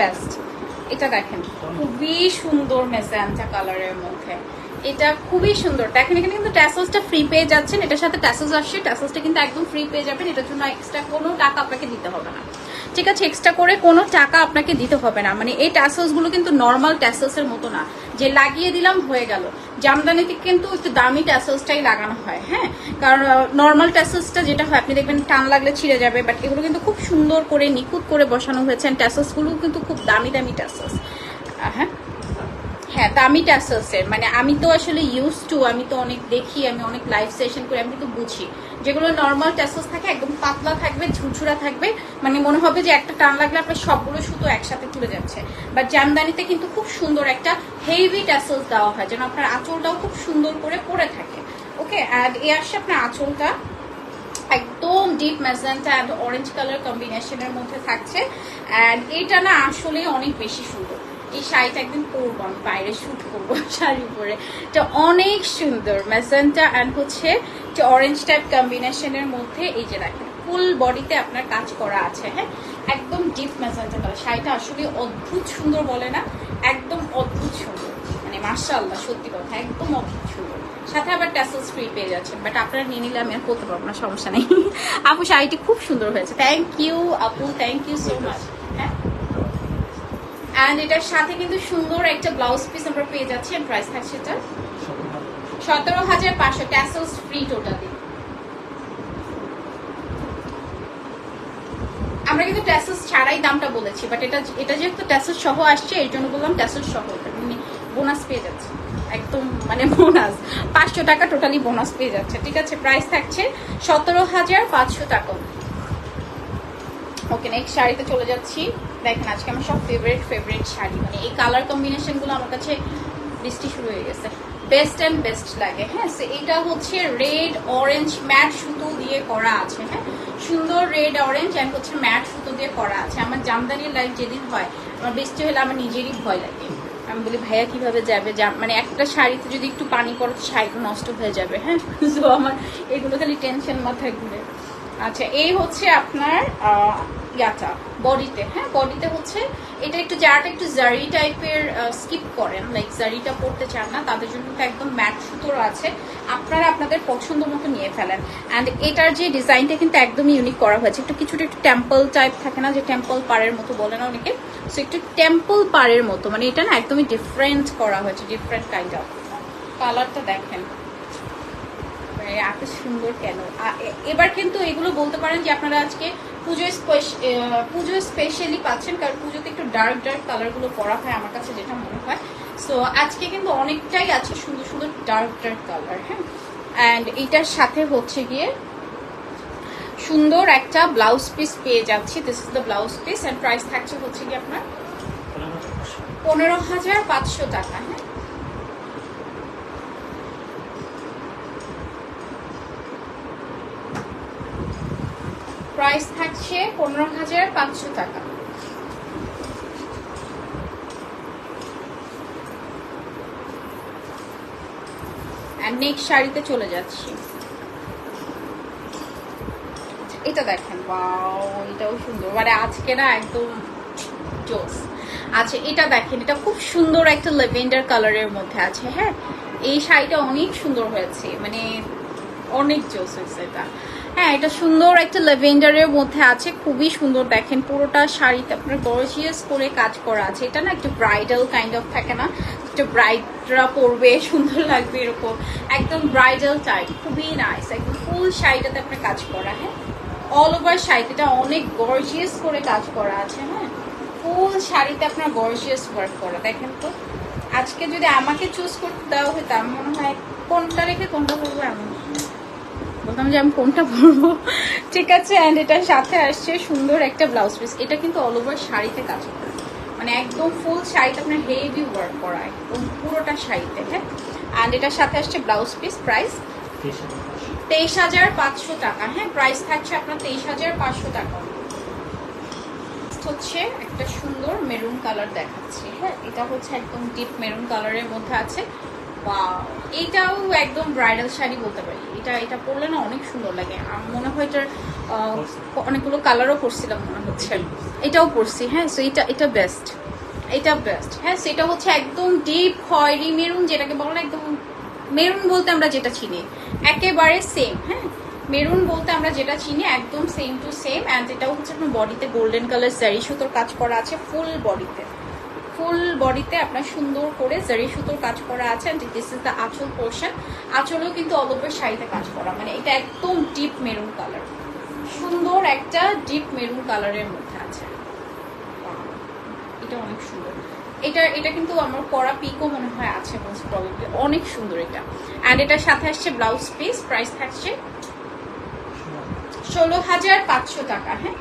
Best এটা দেখেন, খুবই সুন্দর মেসেঞ্জা কালারের মধ্যে। এটা খুবই সুন্দর। দেখেন, এখানে কিন্তু ট্যাসেলসটা ফ্রি পেয়ে যাচ্ছেন। এটার সাথে ট্যাসেলস আসছে। ট্যাসেলসটা কিন্তু একদম ফ্রি পেয়ে যাবেন। এটার জন্য এক্সট্রা কোনো টাকা আপনাকে দিতে হবে না। ঠিক আছে এক্সট্রা করে কোনো টাকা আপনাকে দিতে হবে না। মানে এই ট্যাসেলসগুলো কিন্তু নর্মাল ট্যাসেলসের মতো না। যে লাগিয়ে দিলাম হয়ে গেল। জামদানিতে কিন্তু একটু দামি ট্যাসেলসটাই লাগানো হয় হ্যাঁ? কারণ নর্মাল ট্যাসেলসটা যেটা হয়, আপনি দেখবেন টান লাগলে ছিঁড়ে যাবে বাট এগুলো কিন্তু খুব সুন্দর করে নিখুঁত করে বসানো হয়েছে ট্যাসেলসগুলো কিন্তু খুব দামি দামি ট্যাসেলস হ্যাঁ? হ্যাঁ দামি ট্যাসেলসের মানে আমি তো আসলে ইউজ টু আমি তো অনেক দেখি, আমি অনেক লাইভ সেশন করি, আমি কিন্তু বুঝি। যেগুলো নর্মাল ট্যাসেলস থাকে, একদম পাতলা থাকবে, ঝুরঝুরা থাকবে মানে মনে হবে যে একটা টান লাগলে আপনার সবগুলো সুতো একসাথে খুলে যাচ্ছে। বাট জামদানিতে কিন্তু খুব সুন্দর একটা হেভি ট্যাসেলস দেওয়া হয়, যেন আপনার আঁচলটাও খুব সুন্দর করে পরে থাকে। ওকে অ্যান্ড এ আসছে আপনার আঁচলটা। একদম deep magenta and orange colour কম্বিনেশনের মধ্যে থাকছে। অ্যান্ড এটা না আসলে অনেক বেশি সুন্দর। এই শাড়িটা একদিন পরবো আমি বাইরে শুট করব শাড়ি পরে। এটা অনেক সুন্দর ম্যাজেন্টা অ্যান্ড হচ্ছে যে অরেঞ্জ টাইপ কম্বিনেশনের মধ্যে এই যে দেখেন ফুল বডিতে আপনার কাজ করা আছে হ্যাঁ? একদম ডিপ ম্যাজেন্টা কালার শাড়িটা আসলে অদ্ভুত সুন্দর বলে না একদম অদ্ভুত সুন্দর। মানে মার্শাল্লাহ সত্যি কথা একদম অদ্ভুত সুন্দর। সাথে আবার ট্যাসেলস ফ্রি পেয়ে যাচ্ছেন বাট আপনারা নিয়ে নিলে আমি আর করতে পারব না সমস্যা নেই। আপু শাড়িটি খুব সুন্দর হয়েছে। থ্যাংক ইউ আপু thank you so much and এটার সাথে কিন্তু সুন্দর একটা ব্লাউজ পিস আমরা পেয়ে যাচ্ছি এন্ড প্রাইস থাকছে এটা সতেরো হাজার পাঁচশো ট্যাসেলস ফ্রি টোটালি আমরা কিন্তু ট্যাসেলস ছাড়াই দামটা বলেছি বাট এটা এটা যেহেতু ট্যাসেলস সহ আসছে, এর জন্য বললাম ট্যাসেলস সহ মানে বোনাস পেয়ে যাচ্ছে। একদম মানে বোনাস পাঁচশো টাকা টোটালি বোনাস পেয়ে যাচ্ছে। ঠিক আছে প্রাইস থাকছে সতেরো হাজার পাঁচশো টাকা। ওকে নেক্সট শাড়িতে চলে যাচ্ছি। দেখেন, আজকে আমার সব ফেভারিট ফেভারিট শাড়ি। মানে এই কালার কম্বিনেশনগুলো আমার কাছে বৃষ্টি শুরু হয়ে গেছে। বেস্ট অ্যান্ড বেস্ট লাগে হ্যাঁ? সে এটা হচ্ছে রেড অরেঞ্জ ম্যাট সুতো দিয়ে করা আছে হ্যাঁ? সুন্দর রেড অরেঞ্জ অ্যান্ড হচ্ছে ম্যাট সুতো দিয়ে করা আছে। আমার জামদানির লাইফ যেদিন হয়, আমার বৃষ্টি হলে আমার নিজেরই ভয় লাগে। আমি বলি, ভাইয়া, কীভাবে যাবে? জাম মানে একটা শাড়িতে যদি একটু পানি পড়ে, তো শাড়িটা নষ্ট হয়ে যাবে হ্যাঁ? তো আমার এগুলো খালি টেনশন মাথায় ঘুরে। আচ্ছা এই হচ্ছে আপনার ইয়াটা, বডিতে হ্যাঁ? বডিতে হচ্ছে এটা একটু যারা একটু জারি টাইপের স্কিপ করেন লাইক জারিটা পড়তে চান না, তাদের জন্য তো একদম ম্যাট সুতোর আছে, আপনারা আপনাদের পছন্দ মতো নিয়ে ফেলেন। অ্যান্ড এটার যে ডিজাইনটা কিন্তু একদমই ইউনিক করা হয়েছে। একটু কিছুটা একটু টেম্পল টাইপ থাকে না, যে টেম্পল পাড়ের মতো বলে না অনেকে? সো একটু টেম্পল পাড়ের মতো মানে এটা না একদমই ডিফারেন্ট করা হয়েছে ডিফারেন্ট কাইন্ড অফ কালারটা দেখেন। মানে এত সুন্দর কেন? এবার কিন্তু এগুলো বলতে পারেন যে আপনারা আজকে পুজো পুজো স্পেশালি পাচ্ছেন কারণ পুজোতে একটু ডার্ক ডার্ক কালারগুলো পরা হয় আমার কাছে যেটা মনে হয়। সো আজকে কিন্তু অনেকটাই আছে সুন্দর সুন্দর ডার্ক ডার্ক কালার হ্যাঁ? অ্যান্ড এটার সাথে হচ্ছে গিয়ে সুন্দর একটা ব্লাউজ পিস পেয়ে যাচ্ছি। This is the blouse piece and price থাকছে হচ্ছে কি আপনার পনেরো হাজার পাঁচশো টাকা হ্যাঁ প্রাইস থাকছে পনেরো হাজার পাঁচশো টাকা। নেক্সট শাড়িতে চলে যাচ্ছি। এটা দেখেন বাও এটাও সুন্দর। মানে আজকে না একদম জোস। আচ্ছা এটা দেখেন, এটা খুব সুন্দর একটা লেভেন্ডার কালারের মধ্যে আছে হ্যাঁ? এই শাড়িটা অনেক সুন্দর হয়েছে মানে অনেক জোস হয়েছে এটা। হ্যাঁ এটা সুন্দর একটা লেভেন্ডারের মধ্যে আছে, খুবই সুন্দর দেখেন, পুরোটা শাড়িতে আপনার গর্জিয়াস করে কাজ করা আছে। এটা না একটু ব্রাইডাল কাইন্ড অফ থাকে না, একটু ব্রাইডরা পরবে, সুন্দর লাগবে এরকম। একদম ব্রাইডাল টাইপ খুবই নাইস একদম ফুল শাড়িটাতে আপনার কাজ করা হ্যাঁ? অল ওভার শাড়িটা অনেক গর্জিয়াস করে কাজ করা আছে হ্যাঁ? ফুল শাড়িতে আপনার গর্জিয়াস ওয়ার্ক করা, দেখেন তো। আজকে যদি আমাকে চুজ করতে দেওয়া হতো আমি মনে হয় কোনটা রেখে কোনটা করব এমন। বলতাম যে আমি কোনটা পরবো? ঠিক আছে অ্যান্ড এটার সাথে আসছে সুন্দর একটা ব্লাউজ পিস এটা কিন্তু অল ওভার শাড়িতে কাজ করে। মানে একদম ফুল শাড়িতে আপনার হেভি ওয়ার্ক করা, একদম পুরোটা শাড়িতে হ্যাঁ? অ্যান্ড এটার সাথে আসছে ব্লাউজ পিস প্রাইস তেইশ হাজার পাঁচশো টাকা হ্যাঁ? প্রাইস থাকছে আপনার তেইশ হাজার পাঁচশো টাকা। হচ্ছে একটা সুন্দর মেরুন কালার দেখাচ্ছি হ্যাঁ? এটা হচ্ছে একদম ডিপ মেরুন কালারের মধ্যে আছে। এটাও একদম ব্রাইডাল শাড়ি বলতে পারি। এটা এটা পরলে না অনেক সুন্দর লাগে। মনে হয় এটার অনেকগুলো কালারও পরছিলাম মনে হচ্ছে। এটাও পরছি হ্যাঁ? সো এটা এটা বেস্ট এটা বেস্ট হ্যাঁ সেটা হচ্ছে একদম ডিপ খয়েরি মেরুন যেটাকে বলে না একদম মেরুন বলতে আমরা যেটা চিনি। একেবারে সেম হ্যাঁ? মেরুন বলতে আমরা যেটা চিনি, একদম সেম টু সেম অ্যান্ড এটাও হচ্ছে আপনার বডিতে গোল্ডেন কালার জারি সুতোর কাজ করা আছে ফুল বডিতে ফুল বডিতে আপনার সুন্দর করে জারি সুতোর কাজ করা আছে দিস ইজ দ্য আঁচল পোর্শন আঁচলেও কিন্তু অল ওভার শাড়িতে কাজ করা। মানে এটা একদম ডিপ মেরুন কালার সুন্দর একটা ডিপ মেরুন কালারের মধ্যে আছে। এটা অনেক সুন্দর। এটা এটা কিন্তু আমার পরা পিকও মনে হয় আছে মোস্ট অনেক সুন্দর এটা। অ্যান্ড এটার সাথে আসছে ব্লাউজ পিস প্রাইস থাকছে ষোলো হাজার পাঁচশো টাকা হ্যাঁ?